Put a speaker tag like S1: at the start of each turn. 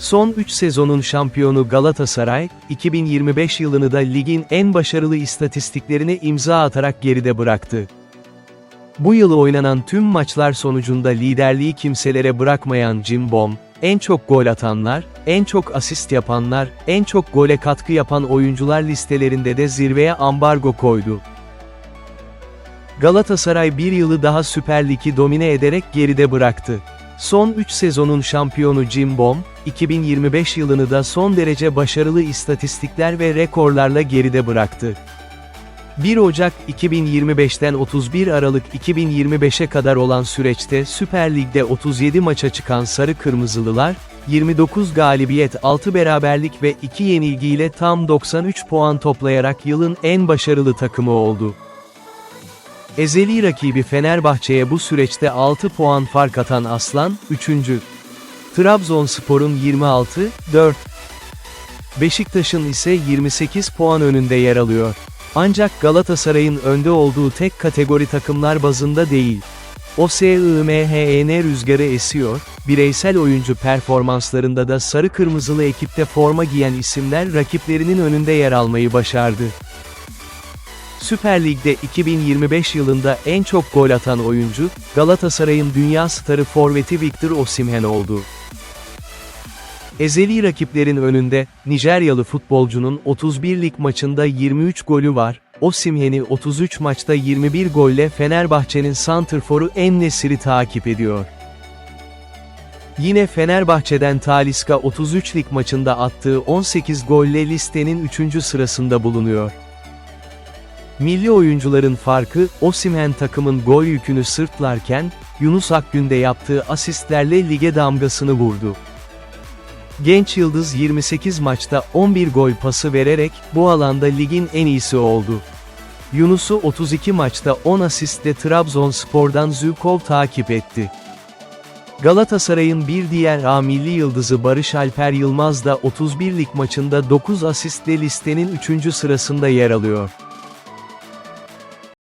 S1: Son 3 sezonun şampiyonu Galatasaray, 2025 yılını da ligin en başarılı istatistiklerine imza atarak geride bıraktı. Bu yıl oynanan tüm maçlar sonucunda liderliği kimselere bırakmayan Cimbom, en çok gol atanlar, en çok asist yapanlar, en çok gole katkı yapan oyuncular listelerinde de zirveye ambargo koydu. Galatasaray bir yılı daha Süper Lig'i domine ederek geride bıraktı. Son 3 sezonun şampiyonu Cimbom, 2025 yılını da son derece başarılı istatistikler ve rekorlarla geride bıraktı. 1 Ocak 2025'ten 31 Aralık 2025'e kadar olan süreçte Süper Lig'de 37 maça çıkan Sarı Kırmızılılar, 29 galibiyet 6 beraberlik ve 2 yenilgiyle tam 93 puan toplayarak yılın en başarılı takımı oldu. Ezeli rakibi Fenerbahçe'ye bu süreçte 6 puan fark atan Aslan, 3. Trabzonspor'un 26, 4. Beşiktaş'ın ise 28 puan önünde yer alıyor. Ancak Galatasaray'ın önde olduğu tek kategori takımlar bazında değil. OSIMHN rüzgarı esiyor, bireysel oyuncu performanslarında da sarı kırmızılı ekipte forma giyen isimler rakiplerinin önünde yer almayı başardı. Süper Lig'de 2025 yılında en çok gol atan oyuncu, Galatasaray'ın dünya starı forveti Victor Osimhen oldu. Ezeli rakiplerin önünde, Nijeryalı futbolcunun 31 lig maçında 23 golü var, Osimhen'i 33 maçta 21 golle Fenerbahçe'nin santrforu En-Nesyri takip ediyor. Yine Fenerbahçe'den Talisca 33 lig maçında attığı 18 golle listenin 3. sırasında bulunuyor. Milli oyuncuların farkı, Osimhen takımın gol yükünü sırtlarken, Yunus Akgün de yaptığı asistlerle lige damgasını vurdu. Genç Yıldız 28 maçta 11 gol pası vererek, bu alanda ligin en iyisi oldu. Yunus'u 32 maçta 10 asistle Trabzonspor'dan Zülkov takip etti. Galatasaray'ın bir diğer A milli yıldızı Barış Alper Yılmaz da 31 lig maçında 9 asistle listenin 3. sırasında yer alıyor.